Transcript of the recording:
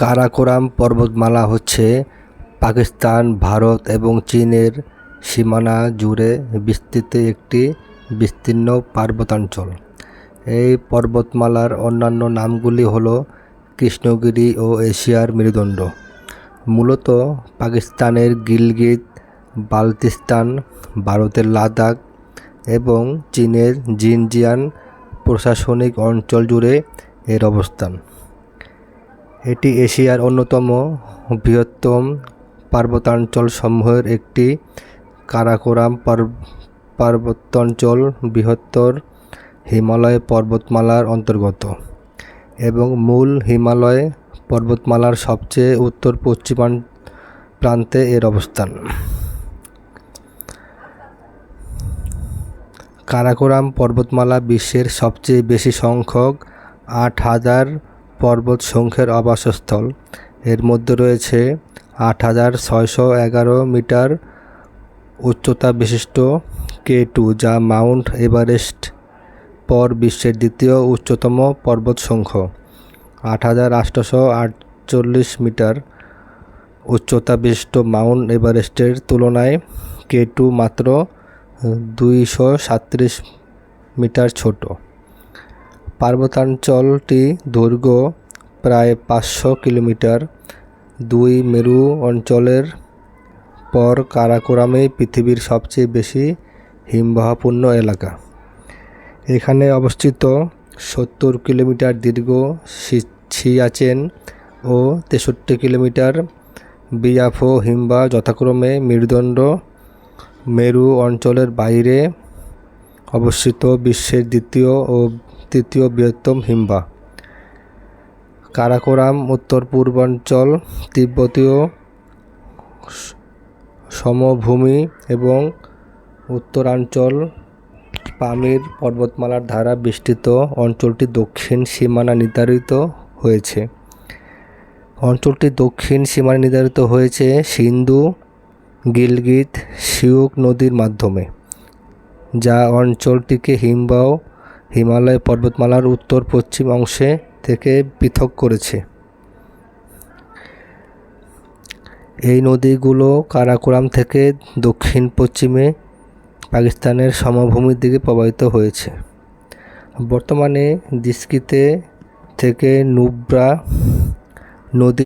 কারাকোরাম পর্বতমালা হচ্ছে পাকিস্তান, ভারত এবং চীনের সীমানা জুড়ে বিস্তৃত একটি বিস্তীর্ণ পার্বত্যাঞ্চল। এই পর্বতমালার অন্যান্য নামগুলি হল কৃষ্ণগিরি ও এশিয়ার মেরুদণ্ড। মূলত পাকিস্তানের গিলগিত বালতিস্তান ভারতের লাদাখ এবং চীনের জিনজিয়ান প্রশাসনিক অঞ্চল জুড়ে এর অবস্থান। এটি এশিয়ার অন্যতম বৃহত্তম পার্বত্যাঞ্চলসমূহের একটি কারাকোরাম পার্বত্যাঞ্চল বৃহত্তর হিমালয় পর্বতমালার অন্তর্গত এবং মূল হিমালয় পর্বতমালার সবচেয়ে উত্তর পশ্চিমান প্রান্তে এর অবস্থান। কারাকোরাম পর্বতমালা বিশ্বের সবচেয়ে বেশি সংখ্যক আট হাজার পর্বত সংখ্যের আবাসস্থল। এর মধ্যে রয়েছে আট হাজার ছয়শো এগারো মিটার উচ্চতা বিশিষ্ট কে টু, যা মাউন্ট এভারেস্ট পর বিশ্বের দ্বিতীয় উচ্চতম পর্বত সংখ্য আট হাজার আটশোশো আটচল্লিশ মিটার উচ্চতা বিশিষ্ট মাউন্ট এভারেস্টের তুলনায় কে টু মাত্র দুইশো সাতত্রিশ মিটার ছোট। পার্বত্যাঞ্চলটি দৈর্ঘ্য প্রায় পাঁচশো কিলোমিটার। দুই মেরু অঞ্চলের পর কারাকোরামে পৃথিবীর সবচেয়ে বেশি হিমবাহপূর্ণ এলাকা। এখানে অবস্থিত সত্তর কিলোমিটার দীর্ঘ সিয়াচেন ও তেষট্টি কিলোমিটার বিয়াফো হিমবাহ যথাক্রমে মেরুদণ্ড মেরু অঞ্চলের বাইরে অবস্থিত বিশ্বের দ্বিতীয় ও তৃতীয় বৃহত্তম হিমবাহ। কারাকোরাম, উত্তর পূর্বাঞ্চল, তিব্বতীয় সমভূমি এবং উত্তরাঞ্চল পামির পর্বতমালার দ্বারা বিস্তৃত অঞ্চলটি দক্ষিণ সীমানা নির্ধারিত হয়েছে। অঞ্চলটি দক্ষিণ সীমানা নির্ধারিত হয়েছে সিন্ধু, গিলগিত, সিউক নদীর মাধ্যমে, যা অঞ্চলটিকে হিমবাহ হিমালয় পর্বতমালার উত্তর পশ্চিম অংশে থেকে পৃথক করেছে। এই নদীগুলো কারাকোরাম থেকে দক্ষিণ পশ্চিমে পাকিস্তানের সমভূমির দিকে প্রবাহিত হয়েছে। বর্তমানে দিস্কিতে থেকে নুব্রা নদী